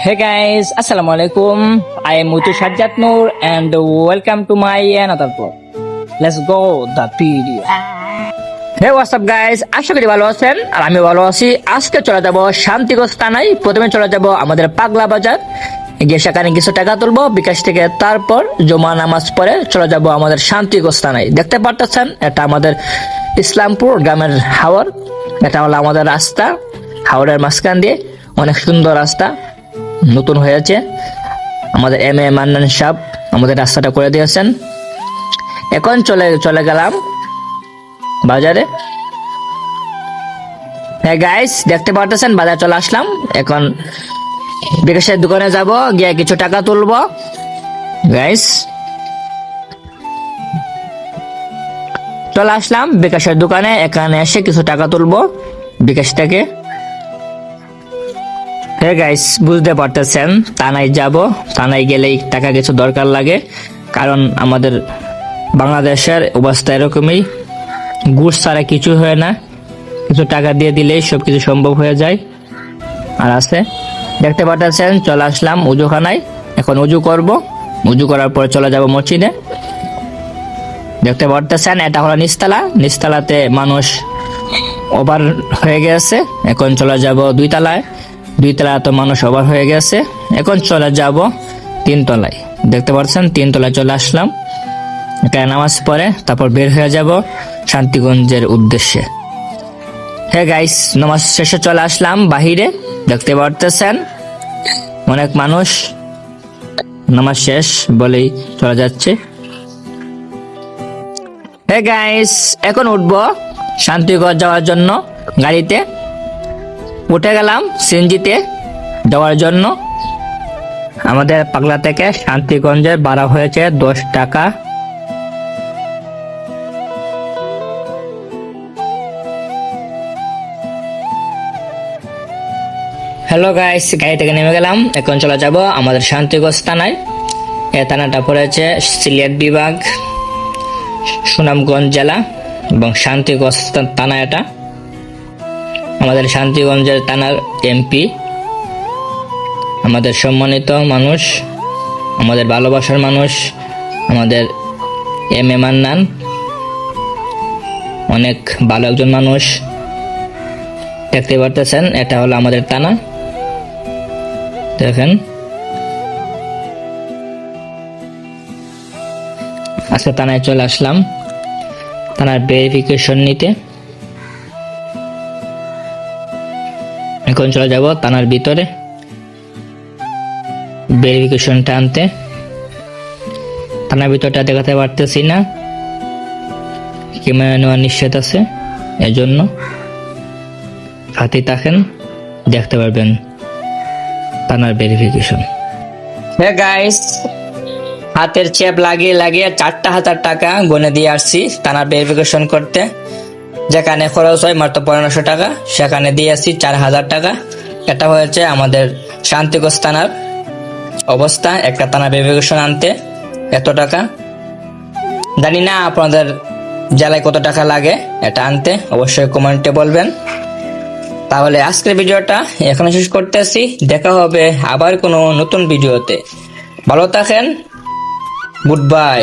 Hey guys, Assalamualaikum. I am Mutu Sajjad Noor and welcome to my another vlog. Let's go the video. What's up guys, আশা করি ভালো আছেন আর আমি ভালো আছি আজকে চলে যাব শান্তিগঞ্জ থানায় প্রথমে চলে যাব আমাদের পাগলা বাজার গিয়ে সেখানে কিছু টাকা তুলবো বিকাশ থেকে তারপর জমা নামাজ পরে চলে যাব আমাদের শান্তিগঞ্জ থানায় দেখতে পারতেছেন এটা আমাদের ইসলামপুর গ্রামের হাওর এটা হলো আমাদের রাস্তা হাওড়ের মাঝখান দিয়ে অনেক সুন্দর রাস্তা নতুন হয়েছে। আমাদের এম এ মান্নান সাহেব আমাদের রাস্তাটা করে দিয়েছেন। এখন চলে চলে গেলাম বাজারে। হ্যাঁ গাইস দেখতে পারতেছেন? বাজার চলে আসলাম। এখন বিকাশের দোকানে যাব, গিয়ে কিছু টাকা তুলবো। গাইস চলে আসলাম বিকাশের দোকানে। এখানে এসে কিছু টাকা তুলবো বিকাশ থেকে। হ্যাঁ গাইস, বুঝতে পারতেছেন, থানায় যাব। থানায় গেলেই টাকা কিছু দরকার লাগে, কারণ আমাদের বাংলাদেশের অবস্থা এরকমই। ঘুষ ছাড়া কিছু হয় না। কিছু টাকা দিয়ে দিলেই সব কিছু সম্ভব হয়ে যায়। আর আছে, দেখতে পারতেছেন, চলে আসলাম উজুখানায় এখন উজু করব। উজু করার পরে চলে যাব মসজিদে। দেখতে পারতেছেন, এটা হলো নিস্তালা নিস্তালাতে মানুষ ওভার হয়ে গেছে। এখন চলে যাব দুই তলায় দুই তলায় তো মানুষ ওভার হয়ে গেছে। এখন চলে যাব তিন তলায় দেখতে পাচ্ছেন তিন তলায় চলে আসলাম। এখানে নামাজ পড়ে তারপর বের হয়ে যাব শান্তিগঞ্জের উদ্দেশ্যে। হ্যাঁ গাইস নামাজ শেষে চলে আসলাম বাহিরে। দেখতে পারতেছেন, অনেক মানুষ নামাজ শেষ বলেই চলে যাচ্ছে। হ্যাঁ গাইস এখন উঠবো শান্তিগঞ্জ যাওয়ার জন্য গাড়িতে। উঠে গেলাম সিএনজিতে যাওয়ার জন্য। আমাদের পাগলা থেকে শান্তিগঞ্জের ভাড়া হয়েছে দশ টাকা। হ্যালো গাইস গাড়ি থেকে নেমে গেলাম। এখন চলে যাব আমাদের শান্তিগঞ্জ থানায়। এ থানাটা পড়েছে সিলেট বিভাগ, সুনামগঞ্জ জেলা এবং শান্তিগঞ্জ থানা এটা। আমাদের শান্তিগঞ্জের থানার এমপি, আমাদের সম্মানিত মানুষ, আমাদের ভালোবাসার মানুষ, আমাদের এম এ মান্নান, অনেক ভালো একজন মানুষ। দেখতে পারতেছেন, এটা হলো আমাদের থানা। দেখেন। আজকে থানায় চলে আসলাম, থানার ভেরিফিকেশন নিতে। এখন চলে যাব থানার ভিতরে। ভেরিফিকেশনটা আনতে। থানার ভিতরটা দেখাতে পারতেছি না। ক্যামেরা নেওয়ার নিষেধ আছে এজন্য। হাতে থাকেন, দেখতে পারবেন থানার ভেরিফিকেশন হ্যাঁ গাইস হাতের চেপ লাগিয়ে লাগিয়ে চারটা হাজার টাকা গুনে দিয়ে আসছি থানার ভেরিফিকেশন করতে। যেখানে খরচ হয় মাত্র পনেরোশো টাকা, সেখানে দিয়ে আসছি চার হাজার টাকা। এটা হয়েছে আমাদের শান্তিগঞ্জ থানার অবস্থা। একটা থানা ভেরিফিকেশন আনতে এত টাকা। জানি না আপনাদের জেলায় কত টাকা লাগে, এটা আনতে অবশ্যই কমেন্টে বলবেন। তাহলে আজকের ভিডিওটা এখানে শেষ করতেছি। দেখা হবে আবার কোনো নতুন ভিডিওতে। ভালো থাকেন। Good bye.